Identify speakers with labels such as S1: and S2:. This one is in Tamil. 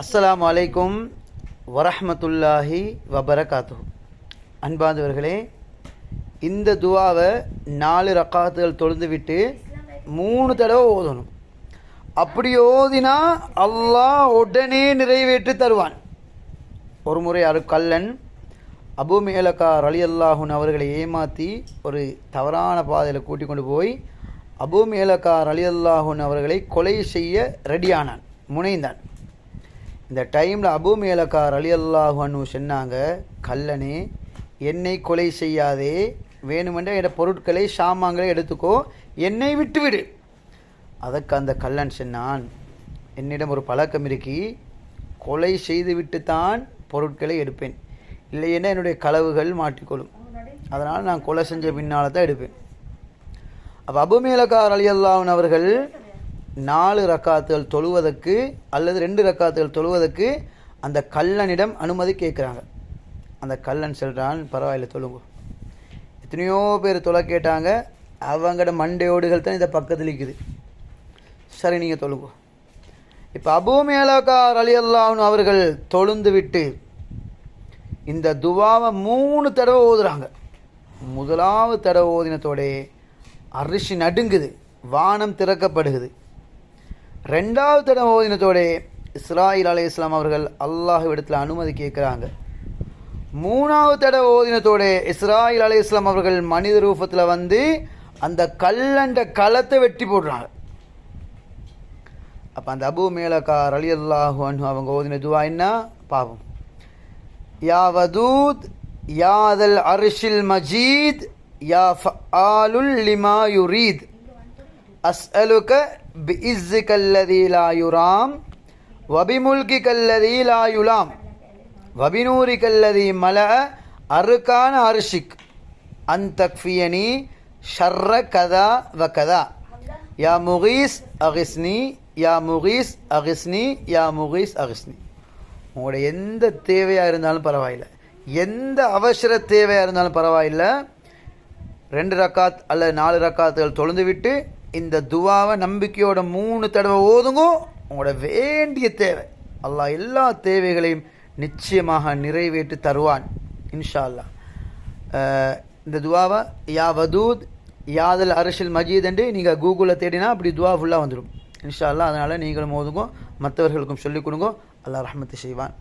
S1: அஸ்ஸலாமு அலைக்கும் வரஹ்மத்துல்லாஹி வபரகாத்து அன்பாந்தவர்களே இந்த துவாவை நாலு ரக்காத்துகள் தொழுந்து விட்டு மூணு தடவை ஓதணும். அப்படி ஓதினா அல்லாஹ் உடனே நிறைவேற்றி தருவான். ஒரு முறை அரு கல்லன் அபு மேலக்கார் அலி அல்லாஹூன் அவர்களை ஏமாற்றி ஒரு தவறான பாதையில் கூட்டிக் கொண்டு போய் அபு மேலக்கார் அலி அல்லாஹுன் அவர்களை கொலை செய்ய ரெடியானான் முனைந்தான். இந்த டைமில் அபு மேலக்கார் அலி அல்லாஹு சொன்னாங்க கல்லனே என்னை கொலை செய்யாதே. வேணுமென்ற என்ற பொருட்களை சாமான்களை எடுத்துக்கோ. என்னை விட்டுவிடு. அதற்கு அந்த கல்லன் சொன்னான் என்னிடம் ஒரு பழக்கம் இருக்கி கொலை செய்துவிட்டு தான் பொருட்களை எடுப்பேன். இல்லையென்னா என்னுடைய களவுகள் மாட்டிக்கொள்ளும். அதனால் நான் கொலை செஞ்ச பின்னால் தான் எடுப்பேன். அப்போ அபுமேலக்கார் அலி அல்லாவன் அவர்கள் நாலு ரக்காத்துகள் தொழுவதற்கு அல்லது ரெண்டு ரக்காத்துகள் தொழுவதற்கு அந்த கல்லனிடம் அனுமதி கேட்குறாங்க. அந்த கல்லன் சொல்கிறான் பரவாயில்ல தொழுங்க. எத்தனையோ பேர் தொலை கேட்டாங்க. அவங்களோட மண்டையோடுகள் தான் இந்த பக்கத்தில் இருக்குது. சரி நீங்கள் தொழுங்க. இப்போ அபூமேலக்கார் அலி அல்லாஹன் அவர்கள் தொழுந்து விட்டு இந்த துவாவை மூணு தடவை ஓதுறாங்க. முதலாவது தடவை ஓதினத்தோடே அரிசி நடுங்குது வானம் திறக்கப்படுகுது ரெண்டாவது தடவை ஓதினத்தோடே இஸ்ராயில் அலை இஸ்லாம் அவர்கள் அல்லாஹ்விடத்தில் அனுமதி கேட்குறாங்க. மூணாவது தடவை ஓதினத்தோடே இஸ்ராயில் அலை இஸ்லாம் அவர்கள் மனித ரூபத்தில் வந்து அந்த கல்லண்ட களத்தை வெட்டி போடுறாங்க. அப்போ அந்த அபு மேலக்கார் அலி அல்லாஹு அவங்க ஓதின துவா என்ன? பாவம். யா வதூத் யாதல் அரிஷில் மஜீத் யா ஃபஆலுல் லிமா யுரீத். அஸ்அலுக பி அல்லதி லா வபிமுல்கி வபிமுல்கிக அல்லதி லா யுலாம் வபினூரிக அருக்கான அரிஷிக். அன் தக்ஃபியனி ஷர்ர கதா வ கதா. யா முகீஸ் அகிஸ்னி யா முகீஸ் அகிஸ்னி யா முகீஸ் அகிஸ்னி. உங்களோட எந்த தேவையாக இருந்தாலும் பரவாயில்ல. எந்த அவசர தேவையாக இருந்தாலும் பரவாயில்லை. ரெண்டு ரக்காத் அல்லது நாலு ரக்காத்துகள் தொழுந்து விட்டு இந்த துவாவை நம்பிக்கையோட மூணு தடவை ஓதுங்கோ உங்களோட வேண்டிய தேவை. அல்லாஹ் எல்லா தேவைகளையும் நிச்சயமாக நிறைவேற்றி தருவான் இன்ஷா அல்லாஹ் இந்த துவாவை யா வதூத் யாதல் அரசியல் மஜீத் என்று நீங்கள் கூகுளில் தேடினா அப்படி துவா ஃபுல்லாக வந்துடும் இன்ஷா அல்லாஹ் அதனால் நீங்களும் ஓதுங்க மற்றவர்களுக்கும் சொல்லிக் கொடுங்க அல்லாஹ் ரஹமத்து செய்வான்.